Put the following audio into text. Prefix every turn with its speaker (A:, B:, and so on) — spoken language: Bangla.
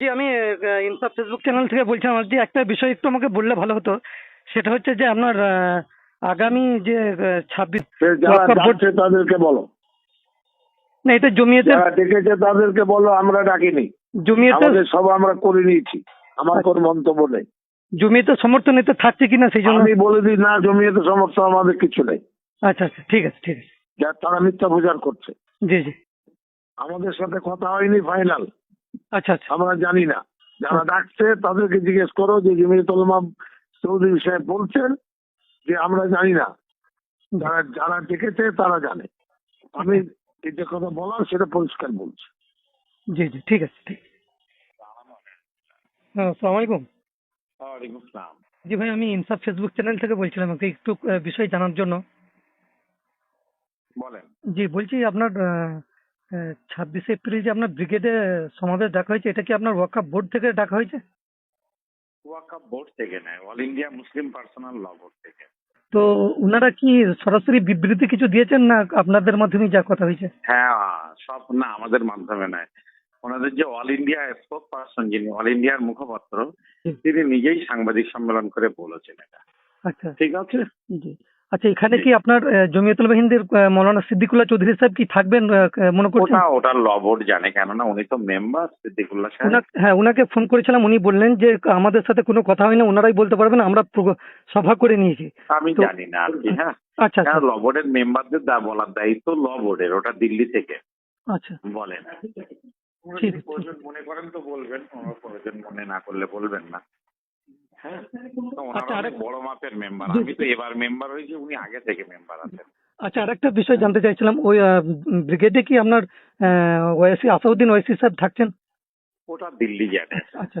A: জি আমি ইনসাফ ফেসবুক চ্যানেল থেকে বলছিলাম আজকে একটা বিষয় একটু আমাকে বললে ভালো হতো। সেটা হচ্ছে যে আপনার আগামী যে ছাব্বিশ
B: যারা তাদেরকে বলো।
A: না এটা জমিয়েতে
B: ডেকেছে তাদেরকে বলো আমরা ডাকিনি।
A: জমিয়েতে
B: সব আমরা করে নিয়েছি। আমার কোনো মন্তব্য নেই।
A: জমিয়েতে সমর্থনীতে থাকছে কিনা সেই জন্য
B: আমি বলে দিই না জমিয়েতে সমর্থন আমাদের কিছু নেই।
A: আচ্ছা আচ্ছা ঠিক আছে ঠিক আছে।
B: যা তারা মিথ্যা প্রচার করছে।
A: জি জি।
B: আমাদের সাথে কথা হয়নি ফাইনাল।
A: আচ্ছা আচ্ছা।
B: আমরা জানি না। যারা ডাকছে তাদেরকে জিজ্ঞেস করো যে জমিয়তুল উলামা চৌধুরী সাহেব বলছেন যে আমরা জানি না। যারা যারা ডেকেছে তারা জানে। আমি যে কথা বলার সেটা পরিষ্কার বলছি।
A: জি জি ঠিক আছে ঠিক। হ্যাঁ আসসালামু আলাইকুম।
B: ওয়ালাইকুম আসসালাম।
A: জি ভাই আমি ইনসাফ ফেসবুক চ্যানেল থেকে বলছিলাম আমাকে একটু বিষয় জানার জন্য।
B: বলেন।
A: জি বলছি আপনার ছাব্বিশে এপ্রিল যে আপনার ব্রিগেডে সমাবেশ ডাকা হয়েছে এটা কি আপনার ওয়াকআপ বোর্ড থেকে ডাকা হয়েছে?
C: ওয়াকাপ বোর্ড থেকে নেয় all India Muslim personal law board থেকে।
A: তো ওনারা কি সরাসরি বিবৃতি কিছু দিয়েছেন না আপনাদের মাধ্যমে যা কথা হয়েছে?
C: হ্যাঁ সব না আমাদের মাধ্যমে নয়। ওনাদের যে অল ইন্ডিয়া স্পোক পার্সন যিনি অল ইন্ডিয়ার মুখপাত্র তিনি নিজেই সাংবাদিক সম্মেলন করে বলেছেন এটা।
A: আচ্ছা।
C: ঠিক আছে?
A: জি। আচ্ছা এখানে কি আপনার জমিয়তুল বাহিনীদের মৌলানা সিদ্দিকুল্লাহ চৌধুরী সাহেব কি থাকবেন মনে করছেন?
C: ওটা ওটা ল বোর্ড জানে কেননা উনি তো মেম্বার সিদ্দিকুল্লাহ সাহেব।
A: হ্যাঁ উনাকে ফোন করেছিলাম উনি বললেন যে আমাদের সাথে কোনো কথা হয়নি ওনারাই বলতে পারবেন আমরা সভা করে নিয়েছি।
C: আমি জানি না আর কি হ্যাঁ।
A: আচ্ছা আচ্ছা।
C: ল বোর্ডের মেম্বারদের দা বলার দায়িত্ব ল বোর্ডের ওটা দিল্লি থেকে।
A: আচ্ছা।
C: বলেন।
A: ঠিক আছে।
C: প্রয়োজন মনে করেন তো বলবেন ওনার প্রয়োজন মনে না করলে বলবেন না। হ্যাঁ
A: আচ্ছা, আরেক-
C: বড় মাপের মেম্বার আমি তো এবার মেম্বার হয়েছি উনি আগে থেকে মেম্বার আছেন।
A: আচ্ছা আরেকটা বিষয় জানতে চাইছিলাম ওই ব্রিগেডে কি আপনার ওয়াইসি আসাউদ্দিন ওয়াইসি স্যার থাকছেন?
C: ওটা দিল্লি জানে
A: আচ্ছা আচ্ছা।